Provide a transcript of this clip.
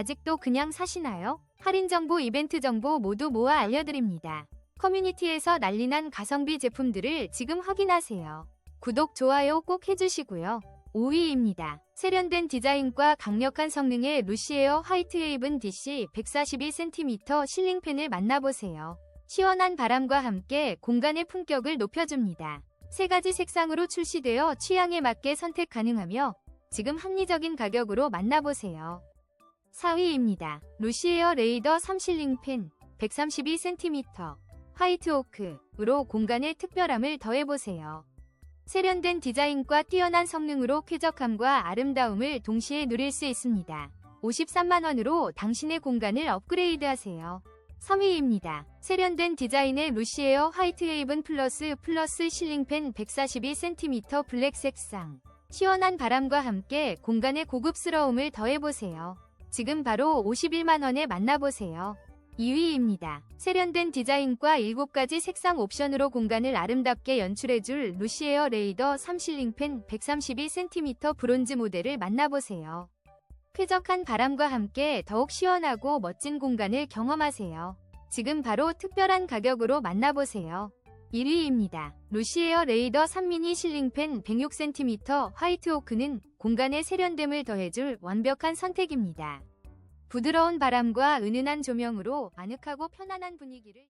아직도 그냥 사시나요? 할인 정보, 이벤트 정보 모두 모아 알려드립니다. 커뮤니티에서 난리난 가성비 제품들을 지금 확인하세요. 구독, 좋아요 꼭 해주시고요. 5위입니다. 세련된 디자인과 강력한 성능의 루시에어 화이트 웨이븐 DC 142cm 실링팬을 만나보세요. 시원한 바람과 함께 공간의 품격을 높여줍니다. 세 가지 색상으로 출시되어 취향에 맞게 선택 가능하며 지금 합리적인 가격으로 만나보세요. 4위입니다. 루시에어 레이더 3실링팬 132cm 화이트 오크으로 공간의 특별함을 더해보세요. 세련된 디자인과 뛰어난 성능으로 쾌적함과 아름다움을 동시에 누릴 수 있습니다. 53만원으로 당신의 공간을 업그레이드하세요. 3위입니다. 세련된 디자인의 루시에어 화이트 웨이븐 플러스 플러스 실링팬 142cm 블랙 색상. 시원한 바람과 함께 공간의 고급스러움을 더해보세요. 지금 바로 51만원에 만나보세요. 2위입니다. 세련된 디자인과 7가지 색상 옵션으로 공간을 아름답게 연출해줄 루시에어 레이더 3실링팬 132cm 브론즈 모델을 만나보세요. 쾌적한 바람과 함께 더욱 시원하고 멋진 공간을 경험하세요. 지금 바로 특별한 가격으로 만나보세요. 1위입니다. 루시에어 레이더 3미니 실링팬 106cm 화이트 오크는 공간의 세련됨을 더해줄 완벽한 선택입니다. 부드러운 바람과 은은한 조명으로 아늑하고 편안한 분위기를